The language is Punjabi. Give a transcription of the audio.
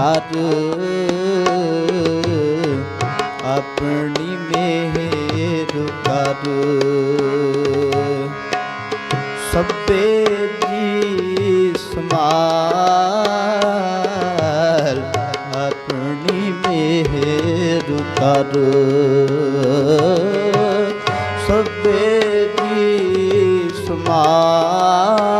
ਕਰ ਆਪਣੀ ਮਿਹਰ ਕਰ। ਸਭੇ ਜੀ ਸਮਾਲ ਆਪਣੀ ਮਿਹਰ ਕਰ। ਸਭੇ ਜੀ ਸਮਾਲ